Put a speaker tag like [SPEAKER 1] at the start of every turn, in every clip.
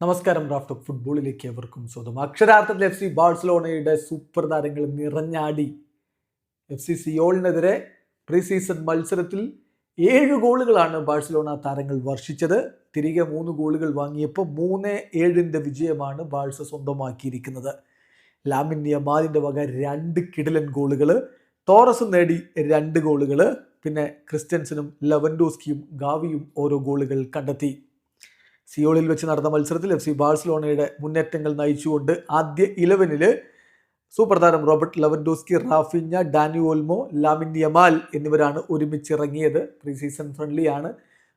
[SPEAKER 1] നമസ്കാരം draft of ഫുട്ബോളിലേക്ക് എവർക്കും സ്വന്തം അക്ഷരാർത്ഥത്തിൽ എഫ് സി ബാഴ്സലോണയുടെ സൂപ്പർ താരങ്ങൾ നിറഞ്ഞാടി. എഫ് സി സിയോളിനെതിരെ പ്രീ സീസൺ മത്സരത്തിൽ ഏഴ് ഗോളുകളാണ് ബാഴ്സലോണ താരങ്ങൾ വർഷിച്ചത്. തിരികെ മൂന്ന് ഗോളുകൾ വാങ്ങിയപ്പോൾ മൂന്ന് ഏഴിന്റെ വിജയമാണ് ബാഴ്സ സ്വന്തമാക്കിയിരിക്കുന്നത്. ലാമിൻ യമാലിന്റെ വക രണ്ട് കിടിലൻ ഗോളുകൾ തോറസ് നേടി രണ്ട് ഗോളുകൾ പിന്നെ ക്രിസ്ത്യൻസനും ലെവൻഡോസ്കിയും ഗാവിയും ഓരോ ഗോളുകൾ കണ്ടെത്തി. സിയോളിൽ വെച്ച് നടന്ന മത്സരത്തിൽ എഫ് സി ബാഴ്സലോണയുടെ മുന്നേറ്റങ്ങൾ നയിച്ചുകൊണ്ട് ആദ്യ ഇലവനിൽ സൂപ്പർ താരം Robert Lewandowski Raphinha Dani Olmo Lamine Yamal എന്നിവരാണ് ഒരുമിച്ചിറങ്ങിയത്. പ്രീ സീസൺ ഫ്രണ്ട്ലിയാണ്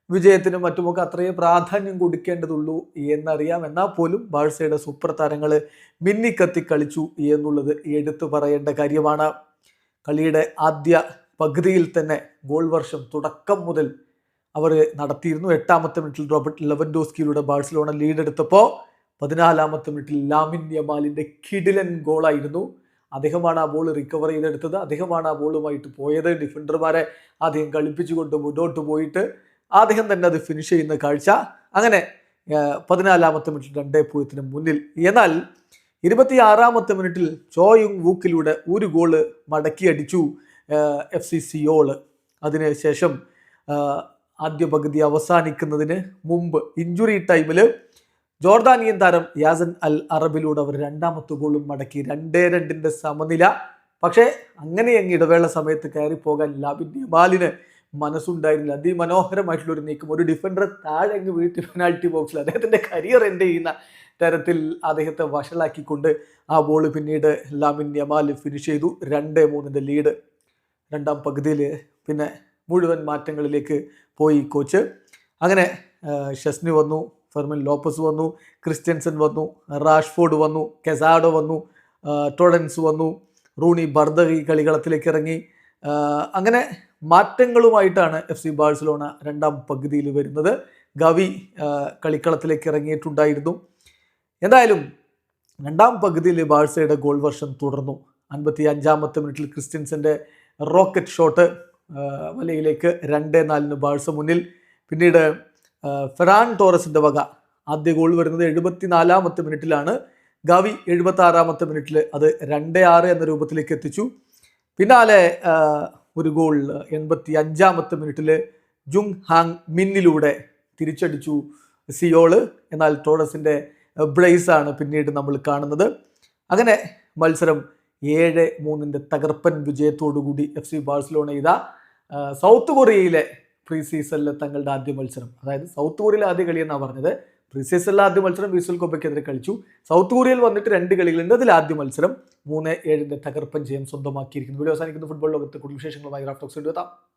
[SPEAKER 1] വിജയത്തിനും മറ്റുമൊക്കെ അത്രയേ പ്രാധാന്യം കൊടുക്കേണ്ടതുള്ളൂ എന്നറിയാം. എന്നാൽ പോലും ബാഴ്സയുടെ സൂപ്പർ താരങ്ങൾ മിന്നിക്കത്തി കളിച്ചു എന്നുള്ളത് എടുത്തു പറയേണ്ട കാര്യമാണ്. കളിയുടെ ആദ്യ പകുതിയിൽ തന്നെ ഗോൾ വർഷം തുടക്കം മുതൽ അവർ നടത്തിയിരുന്നു. എട്ടാമത്തെ മിനിറ്റിൽ റോബർട്ട് ലെവൻഡോസ്കിയിലൂടെ ബാഴ്സലോണ ലീഡ് എടുത്തപ്പോൾ പതിനാലാമത്തെ മിനിറ്റിൽ ലാമിൻ യമാലിന്റെ കിഡിലൻ ഗോളായിരുന്നു. അദ്ദേഹമാണ് ആ ബോൾ റിക്കവർ ചെയ്തെടുത്തത്. അദ്ദേഹമാണ് ആ ബോളുമായിട്ട് പോയത്. ഡിഫൻഡർമാരെ ആദ്യം കളിപ്പിച്ചുകൊണ്ട് മുന്നോട്ട് പോയിട്ട് അദ്ദേഹം തന്നെ അത് ഫിനിഷ് ചെയ്യുന്ന കാഴ്ച. അങ്ങനെ പതിനാലാമത്തെ മിനിറ്റിൽ രണ്ടേ പൂജ്യത്തിന് മുന്നിൽ. എന്നാൽ ഇരുപത്തിയാറാമത്തെ മിനിറ്റിൽ ചോയുങ് വൂക്കിലൂടെ ഒരു ഗോൾ മടക്കിയടിച്ചു എഫ് സി സിയോൾ. അതിനുശേഷം ആദ്യ പകുതി അവസാനിക്കുന്നതിന് മുമ്പ് ഇഞ്ചുറി ടൈമിൽ ജോർദാനിയൻ താരം യാസൻ അൽ അറബിലൂടെ അവർ രണ്ടാമത്തെ ഗോളും മടക്കി രണ്ടേ രണ്ടിന്റെ സമനില. പക്ഷേ അങ്ങനെ അങ്ങ് ഇടവേള സമയത്ത് കയറി പോകാൻ ലാബിൻ ബാലിന് മനസ്സുണ്ടായിരുന്നില്ല. അതിമനോഹരമായിട്ടുള്ള ഒരു നീക്കം. ഒരു ഡിഫൻഡർ താഴെ അങ്ങ് വീഴ്ത്തി പെനാൾട്ടി ബോക്സിൽ അദ്ദേഹത്തിന്റെ കരിയർ എൻഡ് ചെയ്യുന്ന തരത്തിൽ അദ്ദേഹത്തെ വഷളാക്കിക്കൊണ്ട് ആ ബോൾ പിന്നീട് ലാമിൻ യമാൽ ഫിനിഷ് ചെയ്തു. രണ്ട് മൂന്നിന്റെ ലീഡ് രണ്ടാം പകുതിയിൽ പിന്നെ മുഴുവൻ മാറ്റങ്ങളിലേക്ക് പോയി കോച്ച്. അങ്ങനെ ഷസ്നി വന്നു ഫെർമിൻ ലോപ്പസ് വന്നു ക്രിസ്ത്യൻസൺ വന്നു റാഷ്ഫോർഡ് വന്നു കെസാഡോ വന്നു ടോഡൻസ് വന്നു റൂണി ബർദഗി കളികളത്തിലേക്ക് ഇറങ്ങി. അങ്ങനെ മാറ്റങ്ങളുമായിട്ടാണ് എഫ് സി ബാഴ്സലോണ രണ്ടാം പകുതിയിൽ വരുന്നത്. ഗവി കളിക്കളത്തിലേക്ക് ഇറങ്ങിയിട്ടുണ്ടായിരുന്നു. എന്തായാലും രണ്ടാം പകുതിയിൽ ബാഴ്സയുടെ ഗോൾ വർഷം തുടർന്നു. അൻപത്തി അഞ്ചാമത്തെ മിനിറ്റിൽ ക്രിസ്ത്യൻസിന്റെ റോക്കറ്റ് ഷോട്ട് വലയിലേക്ക് രണ്ട് നാലിന് ബാഴ്സ മുന്നിൽ. പിന്നീട് ഫെറാൻ ടോറസിന്റെ വക. ആദ്യ ഗോൾ വരുന്നത് എഴുപത്തിനാലാമത്തെ മിനിറ്റിലാണ്. ഗാവി എഴുപത്തി ആറാമത്തെ മിനിറ്റിൽ അത് രണ്ട് ആറ് എന്ന രൂപത്തിലേക്ക് എത്തിച്ചു. പിന്നാലെ ഒരു ഗോൾ എൺപത്തി അഞ്ചാമത്തെ മിനിറ്റിൽ ജുങ് ഹാങ് മിന്നിലൂടെ തിരിച്ചടിച്ചു സിയോൾ. എന്നാൽ ടോറസിന്റെ ബ്രേസാണ് പിന്നീട് നമ്മൾ കാണുന്നത്. അങ്ങനെ മത്സരം ഏഴ് മൂന്നിന്റെ തകർപ്പൻ വിജയത്തോടുകൂടി എഫ് സി ബാഴ്സലോണ ഇതാ. സൗത്ത് കൊറിയയിലെ പ്രീ സീസണിലെ തങ്ങളുടെ ആദ്യ മത്സരം. അതായത് സൗത്ത് കൊറിയയിലെ ആദ്യ കളി എന്നാണ് പറഞ്ഞത്? പ്രീ സീസണിലെ ആദ്യ മത്സരം വിസുൽ കൊബയ്ക്കെതിരെ കളിച്ചു. സൗത്ത് കൊറിയയിൽ വന്നിട്ട് രണ്ട് കളികളുണ്ട്. അതിൽ ആദ്യ മത്സരം മൂന്ന് ഏഴിന്റെ തകർപ്പൻ ജയം സ്വന്തമാക്കിയിരിക്കുന്നു. വീഡിയോ അവസാനിക്കുന്ന. ഫുട്ബോൾ ലോകത്തെ കൂടുതൽ വിശേഷങ്ങളുമായി റാഫ്റ്റോക്സ് എത്താം.